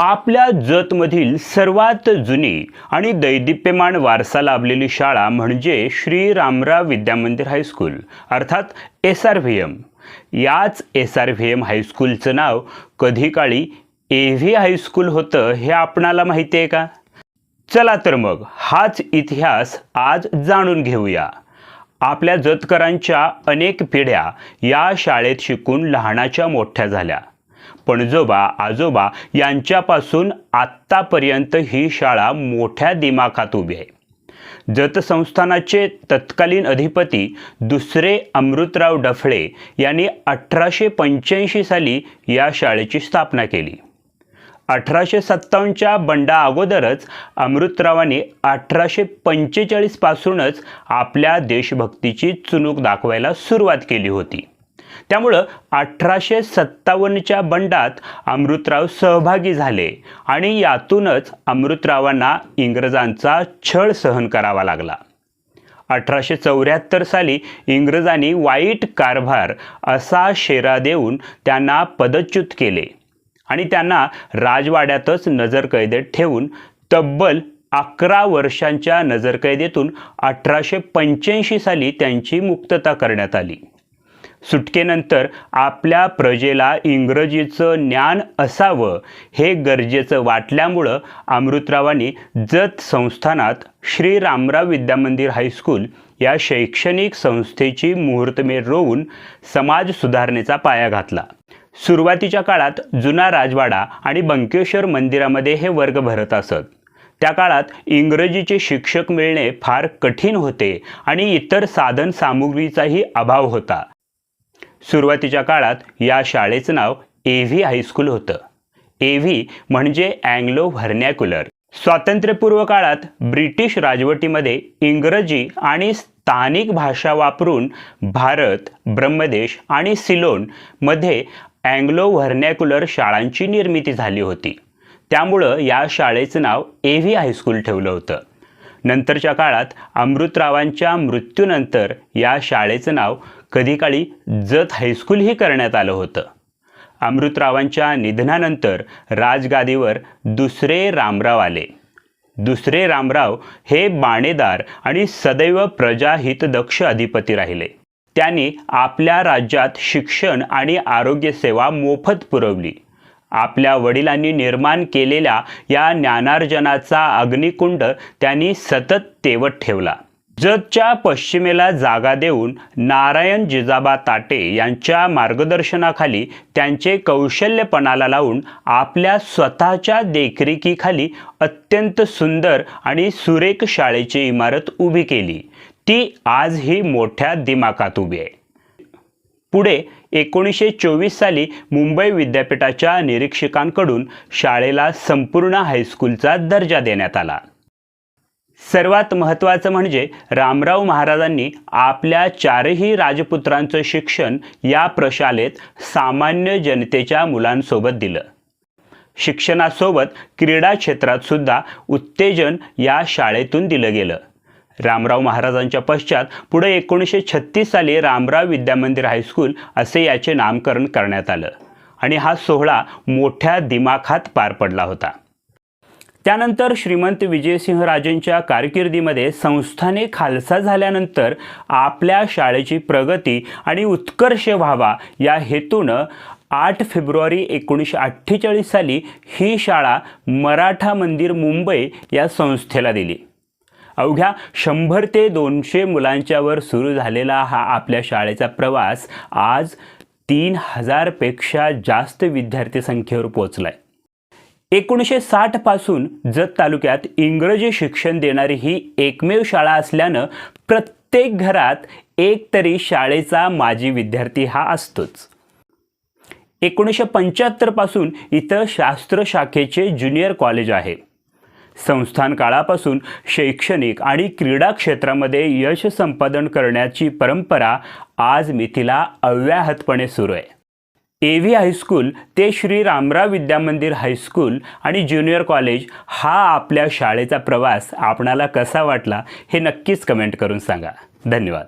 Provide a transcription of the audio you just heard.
आपल्या जतमधील सर्वात जुनी आणि दैदिप्यमान वारसा लाभलेली शाळा म्हणजे श्री रामराव विद्यामंदिर हायस्कूल अर्थात एस आर व्ही एम. याच एस आर व्ही एम हायस्कूलचं नाव कधी काळी ए व्ही हायस्कूल होतं हे आपणाला माहिती आहे का? चला तर मग हाच इतिहास आज जाणून घेऊया. आपल्या जतकरांच्या अनेक पिढ्या या शाळेत शिकून लहानाच्या मोठ्या झाल्या. पणजोबा आजोबा यांच्यापासून आत्तापर्यंत ही शाळा मोठ्या दिमाखात उभी आहे. जतसंस्थानाचे तत्कालीन अधिपती दुसरे अमृतराव डफळे यांनी अठराशे पंच्याऐंशी साली या शाळेची स्थापना केली. अठराशे सत्तावन्नच्या बंडा अगोदरच अमृतरावांनी अठराशे पंचेचाळीसपासूनच आपल्या देशभक्तीची चुणूक दाखवायला सुरुवात केली होती. त्यामुळं अठराशे सत्तावन्नच्या बंडात अमृतराव सहभागी झाले आणि यातूनच अमृतरावांना इंग्रजांचा छळ सहन करावा लागला. अठराशे चौऱ्याहत्तर साली इंग्रजांनी वाईट कारभार असा शेरा देऊन त्यांना पदच्युत केले आणि त्यांना राजवाड्यातच नजरकैदेत ठेवून तब्बल अकरा वर्षांच्या नजरकैदेतून अठराशे पंच्याऐंशी साली त्यांची मुक्तता करण्यात आली. सुटकेनंतर आपल्या प्रजेला इंग्रजीचं ज्ञान असावं हे गरजेचं वाटल्यामुळं अमृतरावांनी जत संस्थानात श्री रामराव विद्यामंदिर हायस्कूल या शैक्षणिक संस्थेची मुहूर्तमेढ रोवून समाज सुधारणेचा पाया घातला. सुरुवातीच्या काळात जुना राजवाडा आणि बंकेश्वर मंदिरामध्ये हे वर्ग भरत असत. त्या काळात इंग्रजीचे शिक्षक मिळणे फार कठीण होते आणि इतर साधन सामुग्रीचाही अभाव होता. सुरुवातीच्या काळात या शाळेचं नाव ए व्ही हायस्कूल होतं. ए व्ही म्हणजे अँग्लो व्हर्नॅक्युलर स्वातंत्र्यपूर्व काळात ब्रिटिश राजवटीमध्ये इंग्रजी आणि स्थानिक भाषा वापरून भारत ब्रह्मदेश आणि सिलोनमध्ये अँग्लो व्हर्नॅक्युलर शाळांची निर्मिती झाली होती. त्यामुळं या शाळेचं नाव ए व्ही हायस्कूल ठेवलं होतं. नंतरच्या काळात अमृतरावांच्या मृत्यूनंतर या शाळेचं नाव कधी काळी जत हायस्कूलही करण्यात आलं होतं. अमृतरावांच्या निधनानंतर राजगादीवर दुसरे रामराव आले. दुसरे रामराव हे बाणेदार आणि सदैव प्रजाहितदक्ष अधिपती राहिले. त्यांनी आपल्या राज्यात शिक्षण आणि आरोग्यसेवा मोफत पुरवली. आपल्या वडिलांनी निर्माण केलेल्या या ज्ञानार्जनाचा अग्निकुंड त्यांनी सतत तेवत ठेवला. जतच्या पश्चिमेला जागा देऊन नारायण जिजाबा ताटे यांच्या मार्गदर्शनाखाली त्यांचे कौशल्यपणाला लावून आपल्या स्वतःच्या देखरेखीखाली अत्यंत सुंदर आणि सुरेख शाळेची इमारत उभी केली. ती आजही मोठ्या दिमाखात उभी आहे. पुढे एकोणीसशे चोवीस साली मुंबई विद्यापीठाच्या निरीक्षकांकडून शाळेला संपूर्ण हायस्कूलचा दर्जा देण्यात आला. सर्वात महत्त्वाचं म्हणजे रामराव महाराजांनी आपल्या चारही राजपुत्रांचं शिक्षण या प्रशालेत सामान्य जनतेच्या मुलांसोबत दिलं. शिक्षणासोबत क्रीडा क्षेत्रात सुद्धा उत्तेजन या शाळेतून दिलं गेलं. रामराव महाराजांच्या पश्चात पुढे एकोणीसशे छत्तीस साली रामराव विद्यामंदिर हायस्कूल असे याचे नामकरण करण्यात आलं. आणि हा सोहळा मोठ्या दिमाखात पार पडला होता. त्यानंतर श्रीमंत विजयसिंह राजेंच्या कारकिर्दीमध्ये संस्थाने खालसा झाल्यानंतर आपल्या शाळेची प्रगती आणि उत्कर्ष व्हावा या हेतूनं आठ फेब्रुवारी एकोणीसशे अठ्ठेचाळीस साली ही शाळा मराठा मंदिर मुंबई या संस्थेला दिली. अवघ्या शंभर ते दोनशे मुलांच्यावर सुरू झालेला हा आपल्या शाळेचा प्रवास आज तीन हजारपेक्षा जास्त विद्यार्थी संख्येवर पोचलाय एकोणीसशे साठपासून जत तालुक्यात इंग्रजी शिक्षण देणारी ही एकमेव शाळा असल्यानं प्रत्येक घरात एक तरी शाळेचा माजी विद्यार्थी हा असतोच. एकोणीसशे पंच्याहत्तरपासून इथं शास्त्र शाखेचे ज्युनियर कॉलेज आहे. संस्थान काळापासून शैक्षणिक आणि क्रीडा क्षेत्रामध्ये यश संपादन करण्याची परंपरा आज मिथिला अव्याहतपणे सुरू आहे. ए व्ही हायस्कूल ते श्री रामराव विद्यामंदिर हायस्कूल आणि ज्युनियर कॉलेज हा आपल्या शाळेचा प्रवास आपणाला कसा वाटला हे नक्कीच कमेंट करून सांगा. धन्यवाद.